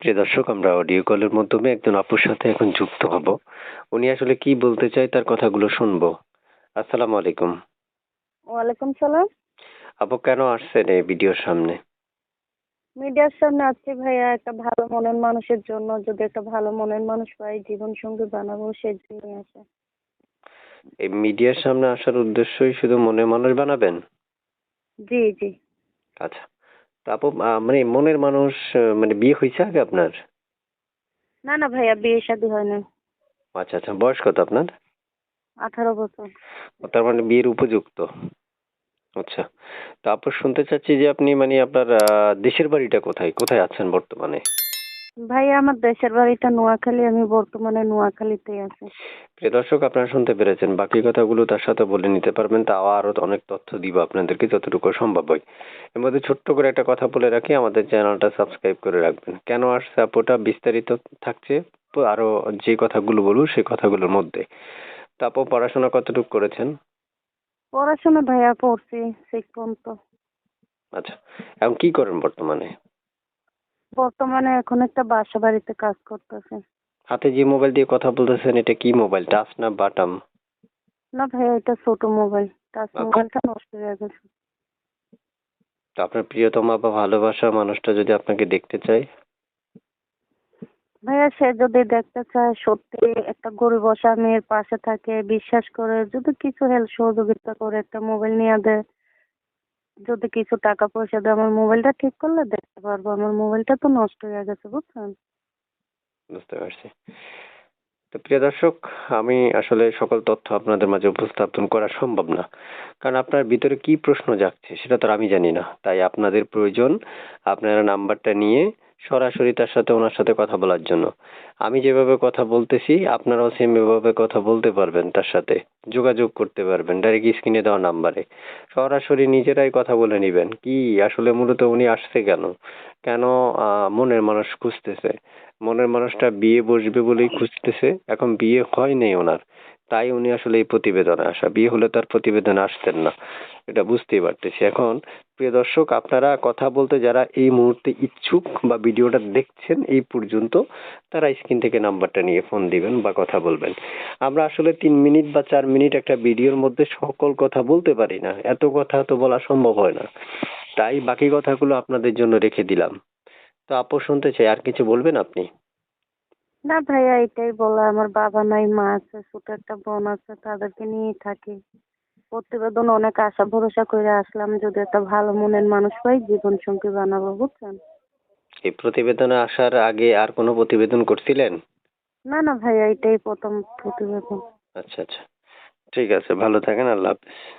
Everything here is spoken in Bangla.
প্রিয় দর্শক আমরা অডিও কলের মাধ্যমে একজন আপুর সাথে এখন যুক্ত হব। উনি আসলে কি বলতে চায় তার কথাগুলো শুনব। আসসালামু আলাইকুম। ওয়ালাইকুম সালাম। আপু কেন আসছেন এই ভিডিওর সামনে? মিডিয়ার সামনে আসছি ভাইয়া একটা ভালো মনের মানুষের জন্য। যদি একটা ভালো মনের মানুষ পাই জীবন সঙ্গী বানাবো সেই জন্য আসা। এই মিডিয়ার সামনে আসার উদ্দেশ্যই শুধু মনের মানুষ বানাবেন? জি জি। আচ্ছা। আপু মানে মনের মানুষ মানে বিয়ে হয়েছে আগে আপনার? না না ভাইয়া বিয়ে শাদী হয় না আচ্ছা আচ্ছা বয়স কত আপনার? আঠারো বছর। তার মানে বিয়ের উপযুক্ত। আচ্ছা তো আপু শুনতে চাচ্ছি যে আপনি মানে আপনার দেশের বাড়িটা কোথায়? কোথায় আছেন বর্তমানে? ভাইয়া আমার দেশের বাড়িটা নোয়াখালী আমি বর্তমানে নোয়াখালীতে আছি। প্রিয় দর্শক আপনারা শুনতে পেরেছেন বাকি কথাগুলো তার সাথে বলে নিতে পারবেন তাও আরও অনেক তথ্য দিব আপনাদেরকে যতটুকু সম্ভব হয়। এর মধ্যে ছোট্ট করে একটা কথা বলে রাখি আমাদের চ্যানেলটা সাবস্ক্রাইব করে রাখবেন। কেন আর আপুটা বিস্তারিত থাকছে তো আরও যে কথাগুলো বলব সেই কথাগুলোর মধ্যে। তো আপু পড়াশোনা কতটুকু করেছেন? পড়াশোনা ভাইয়া পড়ছি সিক্স পর্যন্ত। আচ্ছা এখন কি করেন বর্তমানে? বর্তমানে এখন একটা বাসা বাড়িতে কাজ করতেছে। হাতে যে মোবাইল দিয়ে কথা বলতেছেন এটা কি মোবাইল টাচ না বাটাম না ভাইয়া এটা ছোট মোবাইল টাচ। মোবাইলটা নষ্ট হয়ে গেছে। তো আপনার প্রিয়তমা বা ভালোবাসার মানুষটা যদি আপনাকে দেখতে চায়? ভাইয়া সে যদি দেখতে চায় সত্যি একটা গরিব বসা মেয়ের পাশে থাকে বিশ্বাস করে যদি কিছু হেল্প সহযোগিতা করে একটা মোবাইল নিয়ে দেয় যদি কিছু টাকা পয়সা দিয়ে আমার মোবাইলটা ঠিক করলে দেখতে পারব। আমার মোবাইলটা তো নষ্ট হয়ে গেছে, বুঝছেন? বুঝতে পারছি। তো প্রিয় দর্শক, আমি আসলে সকল তথ্য আপনাদের মাঝে উপস্থাপন করা সম্ভব না। কারণ আপনার ভিতরে কি প্রশ্ন জাগছে, সেটা তো আমি জানি না। তাই আপনাদের প্রয়োজন আপনারা নাম্বারটা নিয়ে সরাসরি তার সাথে ওনার সাথে কথা বলার জন্য। আমি যেভাবে কথা বলতেছি, আপনারাও সেম এভাবে কথা বলতে পারবেন তার সাথে। যোগাযোগ করতে পারবেন ডাইরেক্ট স্ক্রিনে দেওয়া নাম্বারে সরাসরি নিজেরাই কথা বলে নেবেন, কি আসলে মূলত উনি আসছে কেন? কেন মনের মানুষ খুঁজতেছে? মনের মানুষটা বিয়ে বসবে বলেই খুঁজতেছে, এখন বিয়ে হয় ওনার। তাই উনি আসলে এই প্রতিবেদনে আসা। বিয়ে হলে তার প্রতিবেদনে আসতেন না। এটা বুঝতেই পারতেছি। এখন, প্রিয় দর্শক, আপনারা কথা বলতে যারা এই মুহূর্তে ইচ্ছুক বা ভিডিওটা দেখছেন এই পর্যন্ত, তারা স্ক্রিন থেকে নাম্বারটা নিয়ে ফোন দিবেন বা কথা বলবেন। আমরা আসলে তিন মিনিট বা চার মিনিট একটা ভিডিওর মধ্যে সকল কথা বলতে পারি না। এত কথা তো বলা সম্ভব হয় না। তাই বাকি কথাগুলো আপনাদের জন্য রেখে দিলাম। তো আপু শুনতে চাই, আর কিছু বলবেন আপনি? না ভাইয়া এটাই বলা আমার বাবা নাই মা আছে ছোট একটা বোন আছে তাদেরকে নিয়েই থাকি। প্রতিবেদন অনেক আশা ভরসা করে আসলাম যদি একটা ভালো মনের মানুষ পাই জীবন সঙ্গী বানাবো বুঝছেন? এই প্রতিবেদনে আসার আগে আর কোনো প্রতিবেদন করছিলেন? না না ভাইয়া এটাই প্রথম প্রতিবেদন। আচ্ছা আচ্ছা। ঠিক আছে ভালো থাকেন আল্লাহ হাফেজ।